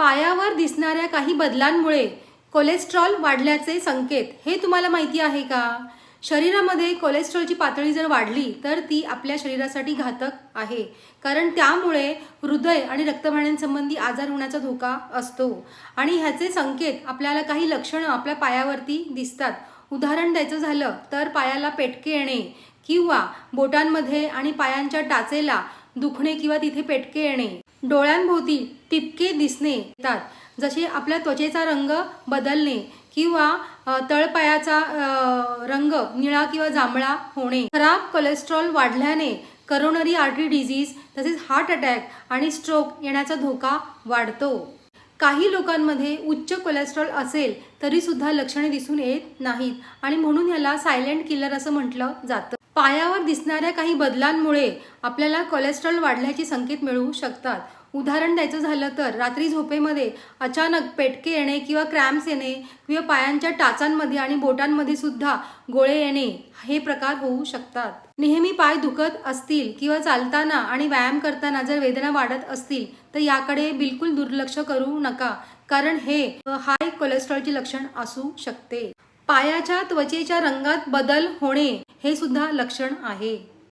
पायावर दिसणाऱ्या काही बदलांमुळे कोलेस्ट्रॉल वाढल्याचे संकेत. हे तुम्हाला माहिती आहे का? शरीरामध्ये कोलेस्ट्रॉलची पातळी जर वाढली तर ती आपल्या शरीरासाठी घातक आहे. कारण त्यामुळे हृदय आणि रक्तवाहिन्यांसंबंधी आजार होण्याचा धोका असतो. आणि ह्याचे संकेत आपल्याला काही लक्षणं आपल्या पायावरती दिसतात. उदाहरण द्यायचं झालं तर पायाला पेटके येणे किंवा बोटांमध्ये आणि पायांच्या टाचेला दुखणे किंवा तिथे पेटके येणे. डोळ्यांभोवती टिपके दिसणे येतात. जसे आपल्या त्वचेचा रंग बदलणे किंवा तळपायाचा रंग निळा किंवा जांभळा होणे. खराब कोलेस्ट्रॉल वाढल्याने करोनरी आर्टरी डिझीज तसेच हार्ट अटॅक आणि स्ट्रोक येण्याचा धोका वाढतो. काही लोकांमध्ये उच्च कोलेस्ट्रॉल असेल तरी सुद्धा लक्षणे दिसून येत नाहीत आणि म्हणून याला सायलेंट किलर असं म्हटलं जातं. पायावर दिसणाऱ्या काही बदलांमुळे आपल्याला कोलेस्ट्रॉल वाढल्याचे संकेत मिळू शकतात. उदाहरण द्यायचं झालं तर रात्री झोपेमध्ये अचानक पेटके येणे किंवा क्रॅम्प्स येणे किंवा पायांच्या टाचांमध्ये आणि बोटांमध्ये सुद्धा गोळे येणे हे प्रकार होऊ शकतात. नेहमी पाय दुखत असतील किंवा चालताना आणि व्यायाम करताना जर वेदना वाढत असतील तर याकडे बिलकुल दुर्लक्ष करू नका कारण हे हाय कोलेस्ट्रॉलचे लक्षण असू शकते. पायाच्या त्वचेच्या रंगात बदल होणे हे सुद्धा लक्षण आहे.